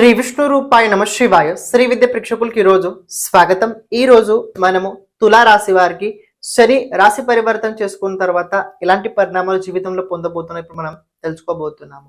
శ్రీ విష్ణు రూపాయ నమ శివాయ. శ్రీ విద్య ప్రేక్షకులకి ఈరోజు స్వాగతం. ఈ రోజు మనము తులా రాశి వారికి శని రాశి పరివర్తన చేసుకున్న తర్వాత ఎలాంటి పరిణామాలు జీవితంలో పొందబోతున్నాయి ఇప్పుడు మనం తెలుసుకోబోతున్నాము.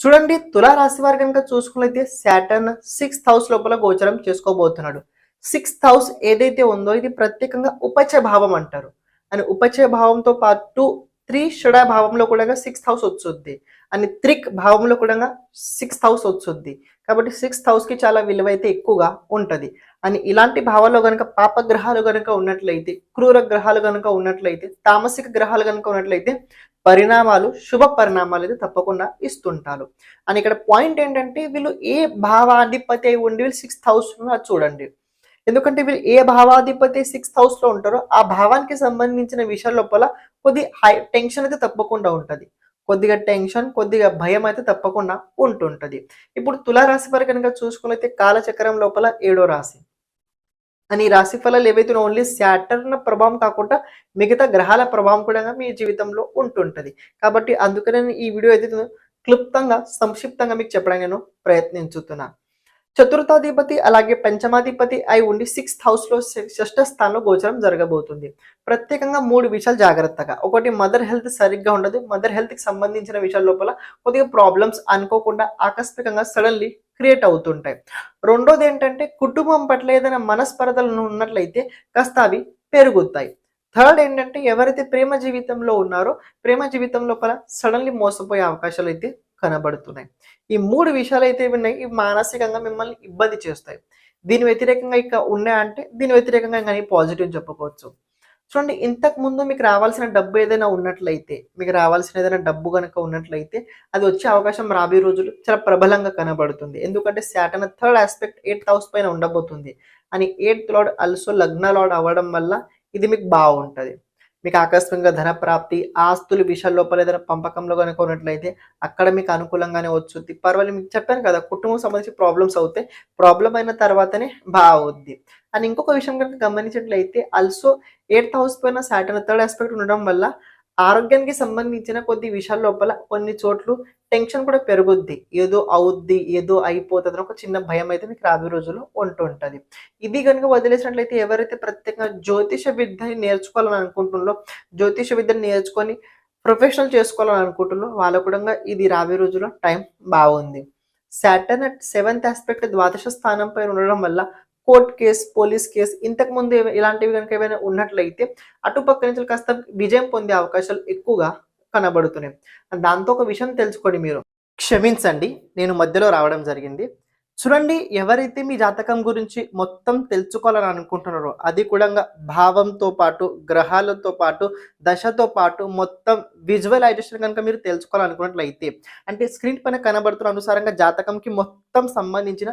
చూడండి తులా రాశి వారి కనుక చూసుకున్నైతే శాటర్న్ సిక్స్త్ హౌస్ లోపల గోచరం చేసుకోబోతున్నాడు. సిక్స్త్ హౌస్ ఏదైతే ఉందో ఇది ప్రత్యేకంగా ఉపచయ భావం అంటారు. అని ఉపచయ భావంతో పాటు త్రిషుడ భావంలో కూడా సిక్స్త్ హౌస్ వచ్చుద్ది. అని త్రిక్ భావంలో కూడా సిక్స్త్ హౌస్ వచ్చుద్ది. కాబట్టి సిక్స్త్ హౌస్కి చాలా విలువైతే ఎక్కువగా ఉంటుంది. అని ఇలాంటి భావాల్లో కనుక పాప గ్రహాలు ఉన్నట్లయితే క్రూర గ్రహాలు కనుక ఉన్నట్లయితే తామసిక గ్రహాలు కనుక ఉన్నట్లయితే పరిణామాలు శుభ పరిణామాలు అయితే తప్పకుండా ఇస్తుంటారు. అని ఇక్కడ పాయింట్ ఏంటంటే వీళ్ళు ఏ భావాధిపతి అయి ఉండి వీళ్ళు సిక్స్త్ హౌస్లో చూడండి. ఎందుకంటే వీళ్ళు ఏ భావాధిపతి సిక్స్త్ హౌస్లో ఉంటారో ఆ భావానికి సంబంధించిన విషయాల లోపల కొద్ది హై టెన్షన్ అయితే తప్పకుండా ఉంటుంది. కొద్దిగా టెన్షన్ కొద్దిగా భయం అయితే తప్పకుండా ఉంటుంటుంది. ఇప్పుడు తులారాశి వారు కనుక చూసుకున్నైతే కాలచక్రం లోపల ఏడో రాశి. అని రాశి ఫలాలు ఏవైతే ఓన్లీ శాటర్న ప్రభావం కాకుండా మిగతా గ్రహాల ప్రభావం కూడా మీ జీవితంలో ఉంటుంటుంది. కాబట్టి అందుకనే ఈ వీడియో అయితే క్లుప్తంగా సంక్షిప్తంగా మీకు చెప్పడానికి నేను ప్రయత్నించుతున్నాను చతుర్థాధిపతి అలాగే పంచమాధిపతి అయి ఉండి సిక్స్త్ హౌస్లో లో స్థానంలో గోచరం జరగబోతుంది. ప్రత్యేకంగా మూడు విషయాలు జాగ్రత్తగా. ఒకటి మదర్ హెల్త్ సరిగ్గా ఉండదు. మదర్ హెల్త్కి సంబంధించిన విషయాల లోపల కొద్దిగా ప్రాబ్లమ్స్ అనుకోకుండా ఆకస్మికంగా సడన్లీ క్రియేట్ అవుతుంటాయి. రెండోది ఏంటంటే కుటుంబం పట్ల ఏదైనా మనస్పర్ధలు ఉన్నట్లయితే కాస్త అవి పెరుగుతాయి. థర్డ్ ఏంటంటే ఎవరైతే ప్రేమ జీవితంలో ఉన్నారో ప్రేమ జీవితం లోపల సడన్లీ మోసపోయే అవకాశాలు అయితే కనబడుతున్నాయి. ఈ మూడు విషయాలు అయితే ఉన్నాయి ఇవి మానసికంగా మిమ్మల్ని ఇబ్బంది చేస్తాయి. దీని వ్యతిరేకంగా ఇక ఉన్నాయంటే దీని వ్యతిరేకంగా కానీ పాజిటివ్ చెప్పుకోవచ్చు. చూడండి ఇంతకు ముందు మీకు రావాల్సిన డబ్బు ఏదైనా ఉన్నట్లయితే మీకు రావాల్సిన ఏదైనా డబ్బు కనుక ఉన్నట్లయితే అది వచ్చే అవకాశం రాబోయే రోజులు చాలా ప్రబలంగా కనబడుతుంది. ఎందుకంటే Saturn third aspect eighth house పైన ఉండబోతుంది. అని ఎయిత్ లార్డ్ ఆల్సో లగ్న లార్డ్ అవ్వడం వల్ల ఇది మీకు బాగుంటుంది. మీకు ఆకస్మికంగా ధన ప్రాప్తి ఆస్తుల విషయాల లోపల ఏదైనా పంపకంలో కనుక ఉన్నట్లయితే అక్కడ మీకు అనుకూలంగానే వచ్చుద్ది. పర్వాలేదు మీకు చెప్పాను కదా కుటుంబం సంబంధించి ప్రాబ్లమ్స్ అవుతాయి. ప్రాబ్లం అయిన తర్వాతనే బాగుద్ది అండ్ ఇంకొక విషయం కనుక గమనించినట్లయితే ఆల్సో ఎయిత్ హౌస్ పైన సాటర్న్ థర్డ్ ఆస్పెక్ట్ ఉండడం వల్ల ఆరోగ్యానికి సంబంధించిన కొద్ది విషయాల లోపల కొన్ని చోట్ల టెన్షన్ కూడా పెరుగుద్ది. ఏదో అవుద్ది ఏదో అయిపోతుంది అని ఒక చిన్న భయం అయితే మీకు రాబోయే రోజుల్లో ఉంటుంటుంది ఇది కనుక వదిలేసినట్లయితే ఎవరైతే ప్రత్యేకంగా జ్యోతిష విద్యని నేర్చుకోవాలని అనుకుంటున్నారో జ్యోతిష విద్యను నేర్చుకొని ప్రొఫెషనల్ చేసుకోవాలని అనుకుంటున్నారో వాళ్ళకు కూడా ఇది రాబోయే రోజుల్లో టైం బాగుంది. సాటర్న్ సెవెంత్ ఆస్పెక్ట్ ద్వాదశ స్థానంపై ఉండడం వల్ల కోర్ట్ కేసు పోలీస్ కేసు ఇంతకు ముందు ఇలాంటివి కనుక ఏమైనా ఉన్నట్లయితే అటుపక్క నుంచి కాస్త విజయం పొందే అవకాశాలు ఎక్కువగా కనబడుతున్నాయి. దాంతో ఒక విషయం తెలుసుకోండి మీరు. క్షమించండి నేను మధ్యలో రావడం జరిగింది. చూడండి ఎవరైతే మీ జాతకం గురించి మొత్తం తెలుసుకోవాలని అనుకుంటున్నారో అది కూడా భావంతో పాటు గ్రహాలతో పాటు దశతో పాటు మొత్తం విజువలైజేషన్ కనుక మీరు తెలుసుకోవాలనుకున్నట్లయితే అంటే స్క్రీన్ పైన కనబడుతున్న అనుసారంగా జాతకంకి మొత్తం సంబంధించిన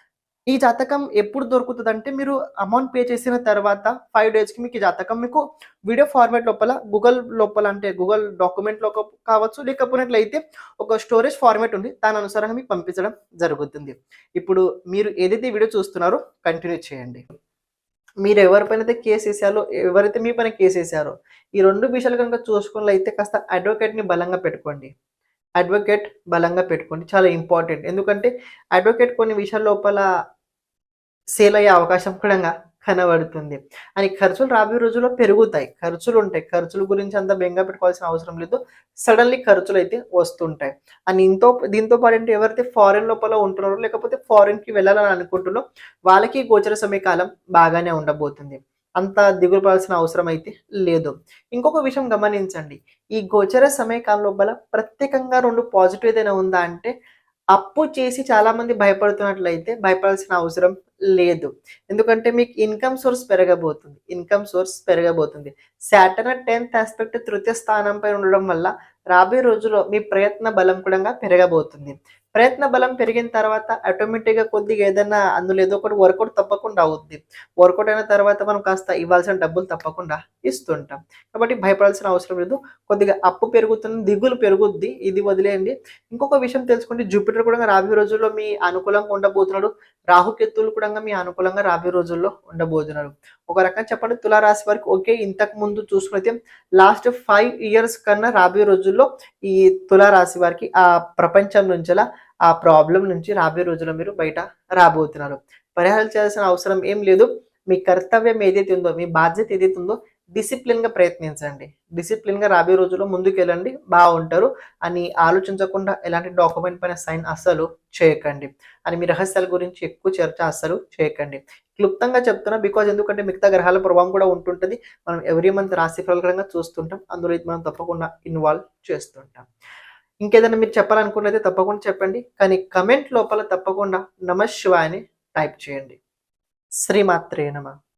ఈ జాతకం ఎప్పుడు దొరుకుతుంది అంటే మీరు అమౌంట్ పే చేసిన తర్వాత ఫైవ్ డేస్కి మీకు ఈ జాతకం మీకు వీడియో ఫార్మాట్ లోపల గూగుల్ లోపల అంటే గూగుల్ డాక్యుమెంట్లో కావచ్చు లేకపోయినట్లయితే ఒక స్టోరేజ్ ఫార్మాట్ ఉంది. దాని అనుసారంగా మీకు పంపించడం జరుగుతుంది. ఇప్పుడు మీరు ఏదైతే వీడియో చూస్తున్నారో కంటిన్యూ చేయండి. మీరు ఎవరిపైన అయితే కేసు వేసారో ఎవరైతే మీ పైన కేసు వేసారో ఈ రెండు విషయాలు కనుక చూసుకున్నట్లయితే కాస్త అడ్వకేట్ని బలంగా పెట్టుకోండి. అడ్వకేట్ బలంగా పెట్టుకోండి. చాలా ఇంపార్టెంట్. ఎందుకంటే అడ్వకేట్ కొన్ని విషయాల లోపల సేల్ అయ్యే అవకాశం కూడా కనబడుతుంది. అని ఖర్చులు రాబోయే రోజుల్లో పెరుగుతాయి. ఖర్చులు ఉంటాయి. ఖర్చుల గురించి అంత బెంగా పెట్టుకోవాల్సిన అవసరం లేదు. సడన్లీ ఖర్చులు అయితే వస్తుంటాయి. అని ఇంతో దీంతో పాటు ఏంటి ఎవరైతే ఫారెన్ లోపల ఉంటున్నారో లేకపోతే ఫారెన్కి వెళ్ళాలని అనుకుంటున్నారో వాళ్ళకి గోచర సమయకాలం బాగానే ఉండబోతుంది. అంత దిగులుపడాల్సిన అవసరం అయితే లేదు. ఇంకొక విషయం గమనించండి. ఈ గోచర సమయకాలం లోపల ప్రత్యేకంగా రెండు పాజిటివ్ ఏదైనా ఉందా అంటే అప్పు చేసి చాలా మంది భయపడుతున్నట్లయితే భయపడాల్సిన అవసరం లేదు. ఎందుకంటే మీకు ఇన్కమ్ సోర్స్ పెరగబోతుంది. ఇన్కమ్ సోర్స్ పెరగబోతుంది. సాటర్న్ టెన్త్ ఆస్పెక్ట్ తృతీయ స్థానంపై ఉండడం వల్ల రాబోయే రోజుల్లో మీ ప్రయత్న బలం కూడా పెరగబోతుంది. ప్రయత్న బలం పెరిగిన తర్వాత ఆటోమేటిక్గా కొద్దిగా ఏదైనా అందులో ఏదో ఒకటి వర్కౌట్ తప్పకుండా అవుద్ది. వర్కౌట్ అయిన తర్వాత మనం కాస్త ఇవ్వాల్సిన డబ్బులు తప్పకుండా ఇస్తుంటాం. కాబట్టి భయపడాల్సిన అవసరం లేదు. కొద్దిగా అప్పు పెరుగుతుంది దిగులు పెరుగుద్ది. ఇది వదిలేయండి. ఇంకొక విషయం తెలుసుకుంటే జూపిటర్ కూడా రాబోయే రోజుల్లో మీ అనుకూలంగా ఉండబోతున్నాడు రాహుకేతువులు కూడా మీ అనుకూలంగా రాబోయే రోజుల్లో ఉండబోతున్నారు. ఒక రకంగా చెప్పండి తులారాశి వారికి ఓకే ఇంతకు ముందు చూసుకునైతే లాస్ట్ ఫైవ్ ఇయర్స్ కన్నా రాబోయే రోజుల్లో ఈ తులారాశి వారికి ఆ ప్రపంచం నుంచిలా ఆ ప్రాబ్లం నుంచి రాబోయే రోజుల్లో మీరు బయట రాబోతున్నారు. పరిహారం చేయాల్సిన అవసరం ఏం లేదు. మీ కర్తవ్యం ఏదైతే ఉందో మీ బాధ్యత ఏదైతే ఉందో డిసిప్లిన్గా ప్రయత్నించండి. డిసిప్లిన్గా రాబోయే రోజుల్లో ముందుకు వెళ్ళండి బాగుంటారు అని ఆలోచించకుండా ఎలాంటి డాక్యుమెంట్ పైన సైన్ అస్సలు చేయకండి. అని మీ రహస్యాల గురించి ఎక్కువ చర్చ అస్సలు చేయకండి. క్లుప్తంగా చెప్తున్నా బికాజ్ ఎందుకంటే మిగతా గ్రహాల ప్రభావం కూడా ఉంటుంటుంది. మనం ఎవ్రీ మంత్ రాశి ఫలకరంగా చూస్తుంటాం. అందులో ఇది మనం తప్పకుండా ఇన్వాల్వ్ చేస్తుంటాం. ఇంకేదైనా మీరు చెప్పాలనుకున్నైతే తప్పకుండా చెప్పండి. కానీ కమెంట్ లోపల తప్పకుండా నమ టైప్ చేయండి. శ్రీమాత్రే నమ.